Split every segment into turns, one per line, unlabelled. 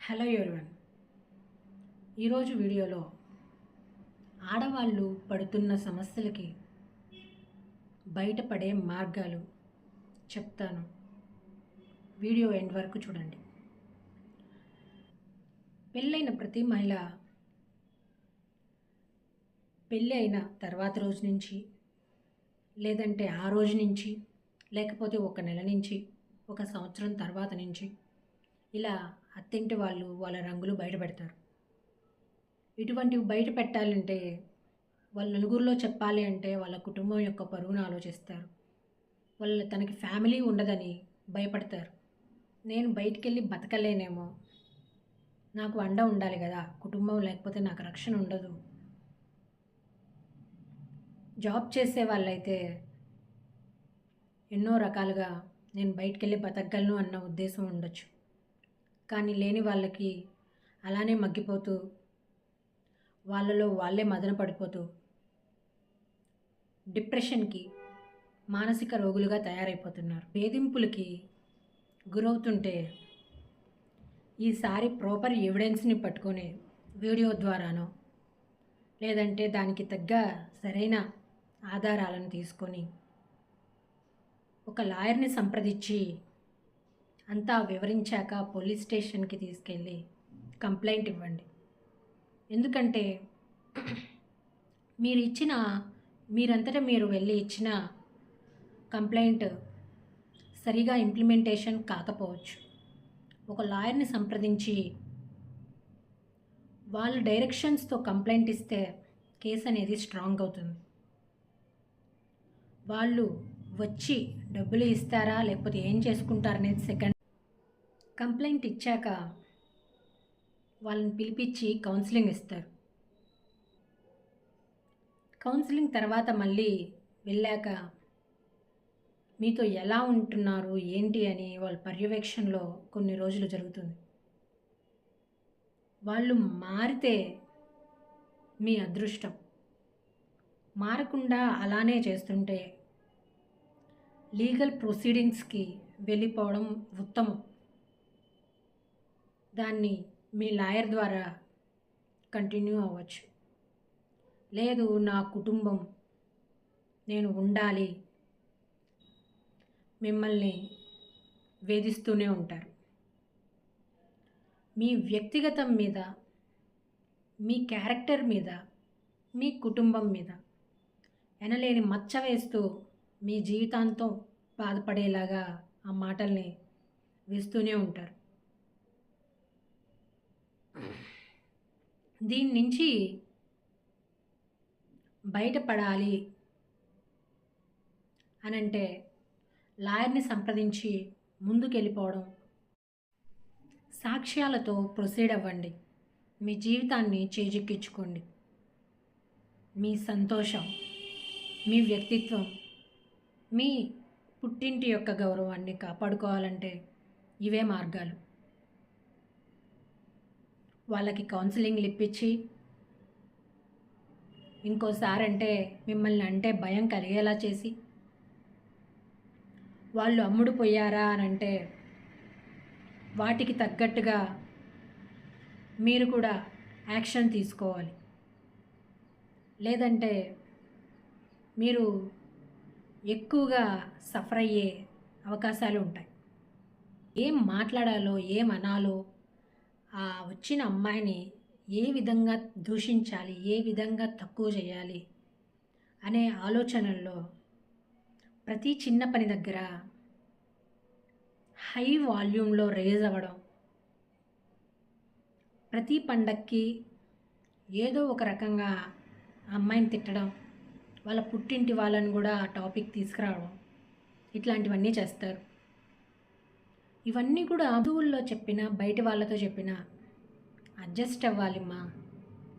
Hello everyone ఈరోజు వీడియోలో ఆడవాళ్ళు పడుతున్న సమస్యలకి బయటపడే మార్గాలు చెప్తాను. వీడియో ఎండ్ వరకు చూడండి. పెళ్ళైన ప్రతి మహిళ పెళ్ళి అయిన తర్వాత రోజు నుంచి లేదంటే ఆ రోజు నుంచి లేకపోతే ఒక నెల నుంచి ఒక సంవత్సరం తర్వాత నుంచి ఇలా అత్తింటి వాళ్ళు వాళ్ళ రంగులు బయటపెడతారు ఇటువంటివి బయట పెట్టాలంటే వాళ్ళ నలుగురిలో చెప్పాలి అంటే వాళ్ళ కుటుంబం యొక్క పరువును ఆలోచిస్తారు. వాళ్ళ తనకి ఫ్యామిలీ ఉండదని భయపడతారు. నేను బయటికి వెళ్ళి బతకలేనేమో. నాకు అండ ఉండాలి కదా కుటుంబం లేకపోతే నాకు రక్షణ ఉండదు. జాబ్ చేసే వాళ్ళైతే ఎన్నో రకాలుగా నేను బయటికి వెళ్ళి బతకగలను అన్న ఉద్దేశం ఉండొచ్చు. కానీ లేని వాళ్ళకి అలానే మగ్గిపోతూ వాళ్ళలో వాళ్ళే మదన పడిపోతూ డిప్రెషన్కి మానసిక రోగులుగా తయారైపోతున్నారు. వేధింపులకి గురవుతుంటే ఈసారి ప్రాపర్ ఎవిడెన్స్ని పట్టుకొని వీడియో ద్వారానో లేదంటే దానికి తగ్గ సరైన ఆధారాలను తీసుకొని ఒక లాయర్ని సంప్రదించి అంతా వివరించాక పోలీస్ స్టేషన్కి తీసుకెళ్ళి కంప్లైంట్ ఇవ్వండి. ఎందుకంటే మీరు ఇచ్చిన మీరంతటా మీరు వెళ్ళి ఇచ్చిన కంప్లైంట్ సరిగా ఇంప్లిమెంటేషన్ కాకపోవచ్చు. ఒక లాయర్ని సంప్రదించి వాళ్ళ డైరెక్షన్స్తో కంప్లైంట్ ఇస్తే కేసు అనేది స్ట్రాంగ్ అవుతుంది. వాళ్ళు వచ్చి డబ్బులు ఇస్తారా లేకపోతే ఏం చేసుకుంటారనేది సెకండ్ కంప్లైంట్ ఇచ్చాక వాళ్ళని పిలిపించి కౌన్సిలింగ్ ఇస్తారు. కౌన్సిలింగ్ తర్వాత మళ్ళీ వెళ్ళాక మీతో ఎలా ఉంటున్నారు ఏంటి అని వాళ్ళ పర్యవేక్షణలో కొన్ని రోజులు జరుగుతుంది. వాళ్ళు మారితే మీ అదృష్టం. మారకుండా అలానే చేస్తుంటే లీగల్ ప్రొసీడింగ్స్కి వెళ్ళిపోవడం ఉత్తమం. దాన్ని మీ లాయర్ ద్వారా కంటిన్యూ అవ్వచ్చు. లేదు నా కుటుంబం నేను ఉండాలి. మిమ్మల్ని వేధిస్తూనే ఉంటారు. మీ వ్యక్తిగతం మీద మీ క్యారెక్టర్ మీద మీ కుటుంబం మీద ఎనలేని మచ్చ వేస్తూ మీ జీవితాంతం బాధపడేలాగా ఆ మాటల్ని వేస్తూనే ఉంటారు. దీని నుంచి బయటపడాలి అని అంటే లాయర్ని సంప్రదించి ముందుకెళ్ళిపోవడం. సాక్ష్యాలతో ప్రొసీడ్ అవ్వండి. మీ జీవితాన్ని చేజిక్కించుకోండి. మీ సంతోషం మీ వ్యక్తిత్వం మీ పుట్టింటి యొక్క గౌరవాన్ని కాపాడుకోవాలంటే ఇవే మార్గాలు. వాళ్ళకి కౌన్సిలింగ్లు ఇప్పించి ఇంకోసారి అంటే మిమ్మల్ని అంటే భయం కలిగేలా చేసి వాళ్ళు అమ్ముడు పోయారా అని అంటే వాటికి తగ్గట్టుగా మీరు కూడా యాక్షన్ తీసుకోవాలి. లేదంటే మీరు ఎక్కువగా సఫర్ అయ్యే అవకాశాలు ఉంటాయి. ఏం మాట్లాడాలో ఏం అనాలో ఆ వచ్చిన అమ్మాయిని ఏ విధంగా దూషించాలి ఏ విధంగా తక్కువ చేయాలి అనే ఆలోచనల్లో ప్రతి చిన్న పని దగ్గర హై వాల్యూమ్లో రేజ్ అవ్వడం ప్రతి పండక్కి ఏదో ఒక రకంగా అమ్మాయిని తిట్టడం వాళ్ళ పుట్టింటి వాళ్ళని కూడా ఆ టాపిక్ తీసుకురావడం ఇట్లాంటివన్నీ చేస్తారు. ఇవన్నీ కూడా బంధువుల్లో చెప్పిన బయట వాళ్ళతో చెప్పిన అడ్జస్ట్ అవ్వాలిమ్మా.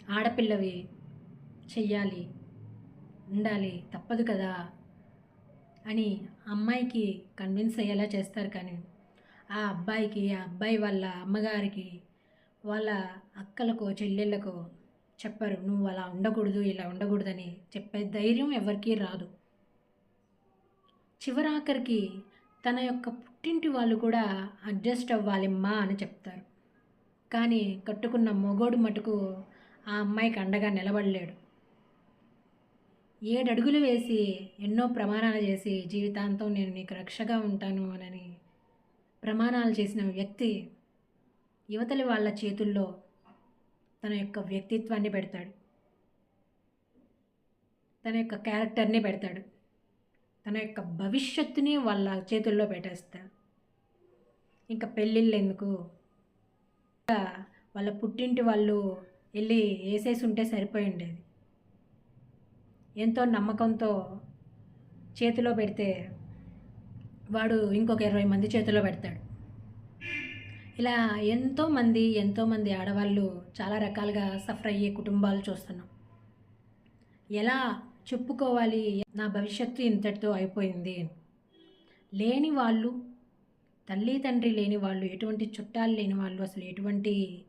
ఆడపిల్లవి చెయ్యాలి ఉండాలి తప్పదు కదా అని అమ్మాయికి కన్విన్స్ అయ్యేలా చేస్తారు కానీ ఆ అబ్బాయికి ఆ అబ్బాయి వాళ్ళ అమ్మగారికి వాళ్ళ అక్కలకో చెల్లెళ్ళకో చెప్పరు. నువ్వు అలా ఉండకూడదు ఇలా ఉండకూడదని చెప్పే ధైర్యం ఎవరికీ రాదు. చివరాఖరికి తన యొక్క పుట్టింటి వాళ్ళు కూడా అడ్జస్ట్ అవ్వాలిమ్మా అని చెప్తారు. కానీ కట్టుకున్న మొగోడు మటుకు ఆ అమ్మాయికి అండగా నిలబడలేడు. ఏడు అడుగులు వేసి ఎన్నో ప్రమాణాలు చేసి జీవితాంతం నేను నీకు రక్షగా ఉంటాను అని ప్రమాణాలు చేసిన వ్యక్తి యువతలి వాళ్ళ చేతుల్లో తన యొక్క వ్యక్తిత్వాన్ని పెడతాడు. తన యొక్క క్యారెక్టర్ని పెడతాడు. తన యొక్క భవిష్యత్తుని వాళ్ళ చేతుల్లో పెట్టేస్తారు. ఇంకా పెళ్ళిళ్ళు ఎందుకు? వాళ్ళ పుట్టింటి వాళ్ళు వెళ్ళి వేసేసి ఉంటే సరిపోయి ఉండేది ఎంతో నమ్మకంతో చేతిలో పెడితే వాడు ఇంకొక ఇరవై మంది చేతిలో పెడతాడు. ఇలా ఎంతోమంది ఎంతోమంది ఆడవాళ్ళు చాలా రకాలుగా సఫర్ అయ్యే కుటుంబాలు చూస్తున్నాం. ఎలా చెప్పుకోవాలి. నా భవిష్యత్తు ఇంతటితో అయిపోయింది. లేని వాళ్ళు తల్లి తండ్రి లేని వాళ్ళు ఎటువంటి చుట్టాలు లేని వాళ్ళు అసలు ఎటువంటి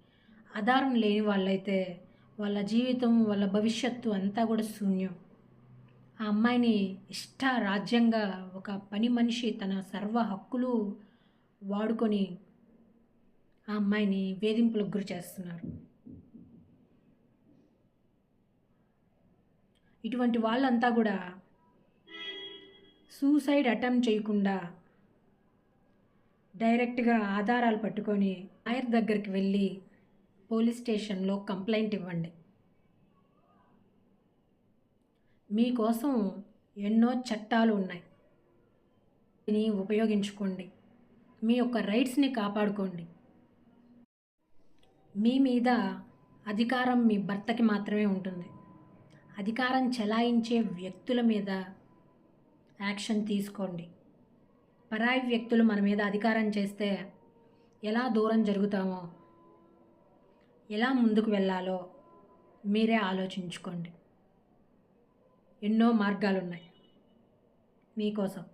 ఆధారం లేని వాళ్ళైతే వాళ్ళ జీవితం వాళ్ళ భవిష్యత్తు అంతా కూడా శూన్యం. ఆ అమ్మాయిని ఇష్ట రాజ్యంగా ఒక పని మనిషి తన సర్వ హక్కులు వాడుకొని ఆ అమ్మాయిని వేధింపులకు గురి చేస్తున్నారు. ఇటువంటి వాళ్ళంతా కూడా సూసైడ్ అటెంప్ట్ చేయకుండా డైరెక్ట్గా ఆధారాలు పట్టుకొని ఐర్ దగ్గరికి వెళ్ళి పోలీస్ స్టేషన్లో కంప్లైంట్ ఇవ్వండి. మీకోసం ఎన్నో చట్టాలు ఉన్నాయి. దీన్ని ఉపయోగించుకోండి. మీ యొక్క రైట్స్ని కాపాడుకోండి. మీ మీద అధికారం మీ భర్తకి మాత్రమే ఉంటుంది. అధికారం చెలాయించే వ్యక్తుల మీద యాక్షన్ తీసుకోండి. పరాయి వ్యక్తులు మన మీద అధికారం చేస్తే ఎలా దూరం జరుగుతామో ఎలా ముందుకు వెళ్ళాలో మీరే ఆలోచించుకోండి. ఎన్నో మార్గాలు ఉన్నాయి మీకోసం.